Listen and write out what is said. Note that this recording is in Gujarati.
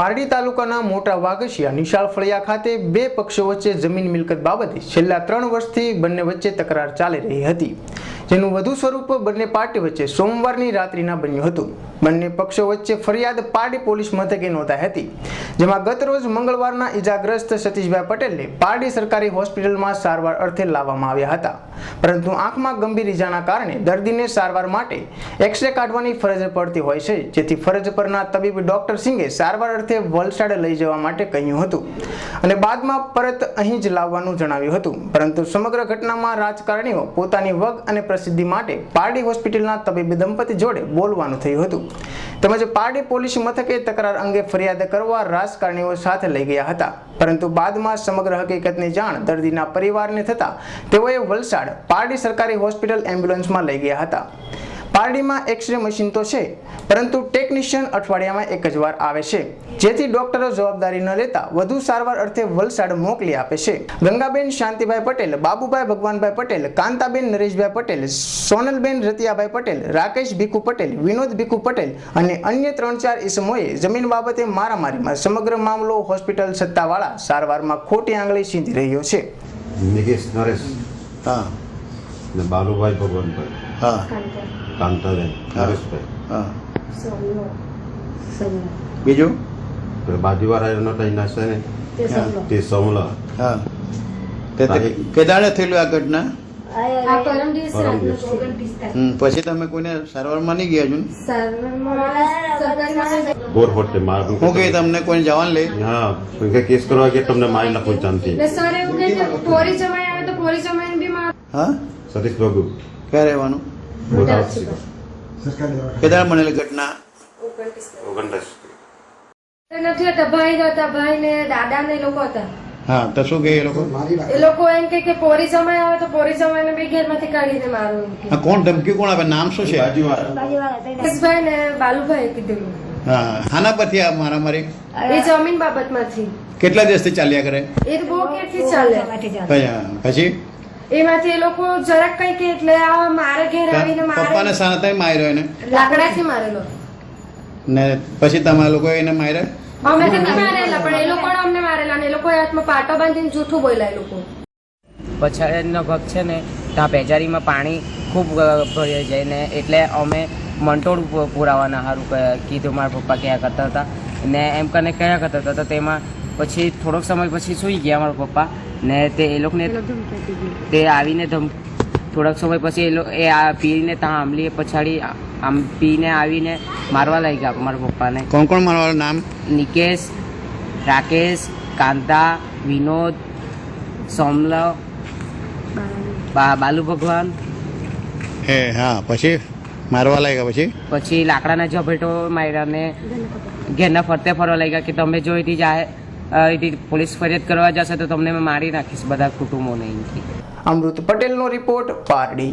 પારડી તાલુકાના મોટા વાઘસિયા નિશાળ ફળિયા ખાતે બે પક્ષો વચ્ચે જમીન મિલકત બાબતે છેલ્લા ત્રણ વર્ષથી બંને વચ્ચે તકરાર ચાલી રહી હતી. જેનું વધુ સ્વરૂપ બંને પાર્ટી વચ્ચે સોમવારની રાત્રિના બન્યું હતું. બંને પક્ષો વચ્ચે ફરિયાદ પારડી પોલીસ મથકે નોંધાઈ હતી. જેમાં ગત રોજ મંગળવારના ઇજાગ્રસ્ત સતીશભાઈ પટેલને પારડી સરકારી હોસ્પિટલમાં સારવાર અર્થે લાવવામાં આવ્યા હતા. પરંતુ આંખમાં ગંભીર ઇજાના કારણે દર્દીને સારવાર માટે એક્સરે કાઢવાની ફરજ પડતી હોય છે, જેથી ફરજ પરના તબીબ ડોક્ટર સિંઘે સારવાર અર્થે વલસાડ લઈ જવા માટે કહ્યું હતું. અને બાદમાં પરત અહીં જ લાવવાનું જણાવ્યું હતું. પરંતુ સમગ્ર ઘટનામાં રાજકારણીઓ પોતાની વગ અને પ્રસિદ્ધિ માટે પારડી હોસ્પિટલના તબીબી દંપતી જોડે બોલવાનું થયું હતું. તેમજ પારડી પોલીસ મથકે તકરાર અંગે ફરિયાદ કરવા રાજકારણીઓ સાથે લઈ ગયા હતા. પરંતુ બાદમાં સમગ્ર હકીકતની જાણ દર્દીના પરિવારને થતા તેઓએ વલસાડ પારડી સરકારી હોસ્પિટલ એમ્બ્યુલન્સમાં લઈ ગયા હતા. પારડીમાં એક્સરે મશીન તો છે પરંતુ ટેકનિશિયન અઠવાડિયામાં એક જ વાર આવે છે. જેથી ડોક્ટરો જવાબદારી ન લેતા વધુ સારવાર અર્થે વલસાડ મોકલી આપે છે. ગંગાબેન શાંતિભાઈ પટેલ બાબુભાઈ ભગવાનભાઈ પટેલ કાંતાબેન નરેશભાઈ પટેલ સોનલબેન રતિયાભાઈ પટેલ રાકેશ ભીખુ પટેલ વિનોદ ભીખુ પટેલ અને અન્ય ત્રણ ચાર ઇસમોએ જમીન બાબતે મારામારીમાં સમગ્ર મામલો હોસ્પિટલ સત્તાવાળા સારવારમાં ખોટી આંગળી સીંધી રહ્યો છે. નિકેશ નરેશ હા. બાબુભાઈ ભગવાનભાઈ. હા. કાંતાબેન. નરેશભાઈ. હા. બીજું? બાજુવાળા એનો તઈ નશે ને. તે સોમલા હા. તે તે તારીખ? થયેલું આ ઘટના? પછી તમે કોઈને સારવારમાં નહીં ગયા છો બોર સરકારીમાં મારું હું કહે તમને કોઈને જવાન લે? હા કે કેસ કરવા કે તમને મારી નાખો ચાંદથી સર એવું કે પોરી જમાઈ આવે તો પોરી જમાઈને બી માર. હા? સતીશ બાબુ. ક્યાં રહેવાનું? બોટાવસી કેદાડ ઘટના નથી હતા ભાઈ હતા ભાઈ ને દાદા ને લોકો હતા. હા તો શું કહે એ લોકો? એ લોકો એમ કે કે પોરી જમાઈ આવે તો પોરી જમાઈને બી ઘેરમાંથી કાઢીને મારું હા કોણ ધમકી કોણ આપે? નામ શું છે? બાજુવાળા. ભાઈ ને બાલુભાઈ કીધેલું. હા હાના પરથી આ મારામારી? એ જમીન બાબતમાંથી. કેટલા દિવસથી ચાલ્યા કરે? એ તો બહુ કેરથી ચાલે. પછી? એમાંથી એ લોકો જરાક કઈ કે એટલે આ મારે ઘેર આવીને પપ્પાને મારે પપ્પાને સાતે માર્યો એને? લાકડાથી મારેલો. ને પછી તમારા લોકો એને માર્યા? અમે તો નહીં મારેલા પણ એ લોકો અમને મારેલા ને એ લોકો હાથમાં પાટો બાંધીને જૂઠું બોલ્યા એ લોકો. પછાડીનો ભાગ છે ને ત્યાં પેજારીમાં પાણી ખૂબ ભરી ભરાઈ જાય ને એટલે અમે મંટોળ પુરાવાના સારું કીધું મારા પપ્પા કયા કરતા હતા. ને એમ કને કયા કરતા હતા તો તેમાં પછી થોડોક સમય પછી સૂઈ ગયા મારા પપ્પા ને તે એ લોકોને તે આવીને ધમ થોડાક સમય પછી એ લોકો એ આ પીને ત્યાં આંબલી પછાડી આમ પીને આવીને મારવા લાગ્યા મારા પપ્પાને. કોણ કોણ મારવાનું નામ? નિકેશ રાકેશ કાંતા વિનોદ સોમલવ બા બાલુ ભગવાન. હે હા પછી મારવા લાગ્યા પછી? પછી લાકડાના ઝપેટો માર્યા ને ઘેરના ફરતે. ફરવા લાગ્યા કે તમે જોઈતી એથી જાહેર અ, એથી પોલીસ ફરિયાદ કરવા જશે તો તમને મેં મારી નાખીશ બધા કુટુંબોને અમૃત પટેલનો રિપોર્ટ પારડી.